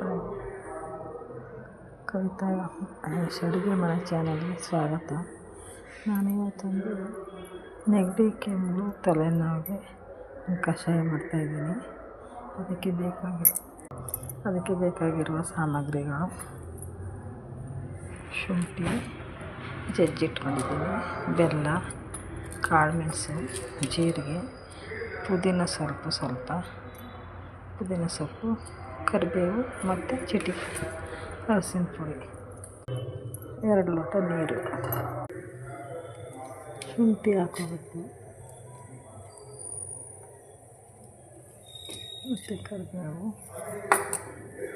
Friend Kavita ಅಡುಗೆ ಮನೆ ಚಾನಲ್ಗೆ ಸ್ವಾಗತ. ನಾನಿವತ್ತೊಂದು ನೆಗಡಿ, ಕೆಮ್ಮು ತಲೆನೋವಿಗೆ ಕಷಾಯ ಮಾಡ್ತಾಯಿದ್ದೀನಿ ಅದಕ್ಕೆ ಬೇಕಾಗಿರೋ, ಅದಕ್ಕೆ ಬೇಕಾಗಿರುವ ಸಾಮಗ್ರಿಗಳು. ಶುಂಠಿ ಜಜ್ಜಿಟ್ಕೊಂಡಿದ್ದೀನಿ ಬೆಲ್ಲ ಕಾಳುಮೆಣಸು ಜೀರಿಗೆ, ಪುದೀನ ಸ್ವಲ್ಪ ಸ್ವಲ್ಪ, ಪುದೀನ ಸೊಪ್ಪು ಕರಿಬೇವು ಮತ್ತು ಚಿಟಿಕೆ ಅರಸಿನ ಪುಡಿ. ಎರಡು ಲೋಟ ನೀರು. ಶುಂಠಿ ಹಾಕೋಬೇಕು. ಮತ್ತು ಕರಿಬೇವು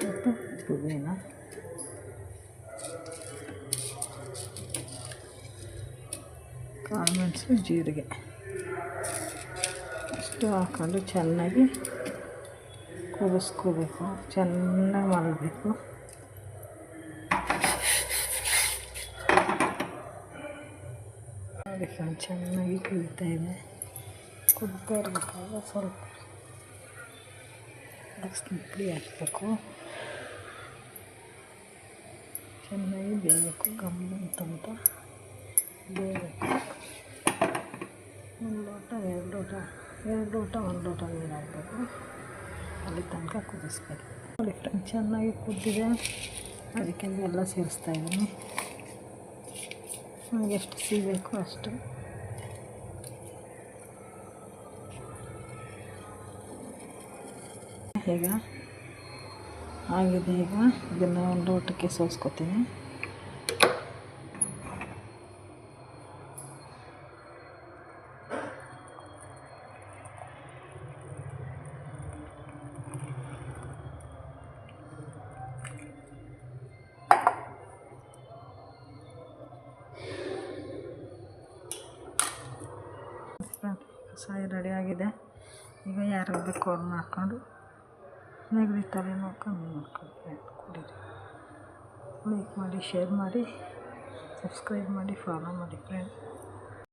ಮತ್ತು ಪುದೀನ. ಕಾಳುಮೆಣಸು ಜೀರಿಗೆ. ಇಷ್ಟು ಹಾಕೊಂಡು ಚೆನ್ನಾಗಿ ಕುದಿಸ್ಕೋಬೇಕು ಚೆನ್ನಾಗಿ ಮಾಡಬೇಕು. ನೋಡಿ ಫ್ರೆಂಡ್ ಚೆನ್ನಾಗಿ ಕುದೀತಾ ಇದೆ. ಕುದಿತಾ ಇರಬೇಕಾದ್ರೆ ಸ್ವಲ್ಪ ಪುಡಿ ಹಾಕಬೇಕು. ಚೆನ್ನಾಗಿ ಬೇಯಬೇಕು ಕಮ್ಮಿ ಅಂತ. ಬೇಯಬೇಕು. ಒಂದು ಲೋಟ, ಎರಡು ಲೋಟ ಎರಡು ಲೋಟ, ಒಂದು ಲೋಟ ನೀರು ಹಾಕಬೇಕು. ಅಲ್ಲಿ ತನಕ ಕುದಿಸ್ಬೇಕು ನೋಡಿ ಫ್ರೆಂಡ್ ಚೆನ್ನಾಗಿ ಕುದ್ದಿದೆ. ಅದಕ್ಕೆ ಎಲ್ಲ ಸೇರಿಸ್ತಾ ಇದ್ದೀನಿ. ನನಗೆ ಎಷ್ಟು ಸಿಗಬೇಕು ಅಷ್ಟು. ಈಗ ಆಗಿದೆ ಈಗ. ಇದನ್ನು ಒಂದು ಲೋಟಕ್ಕೆ ಸೋಸ್ಕೊತೀನಿ. ಕಷಾಯ ಆಗಿದೆ. ಈಗ ಯಾರು ಬೇಕು ಅವ್ರು ಮಾಡ್ಕೊಂಡು ನೆಗಡಿ ತಲೆನೋವು ಕಮ್ಮಿ ಮಾಡ್ಕೊಂಡು ಕುಡೀರಿ. ಲೈಕ್ ಮಾಡಿ ಶೇರ್ ಮಾಡಿ ಸಬ್ಸ್ಕ್ರೈಬ್ ಮಾಡಿ ಫಾಲೋ ಮಾಡಿ ಫ್ರೆಂಡ್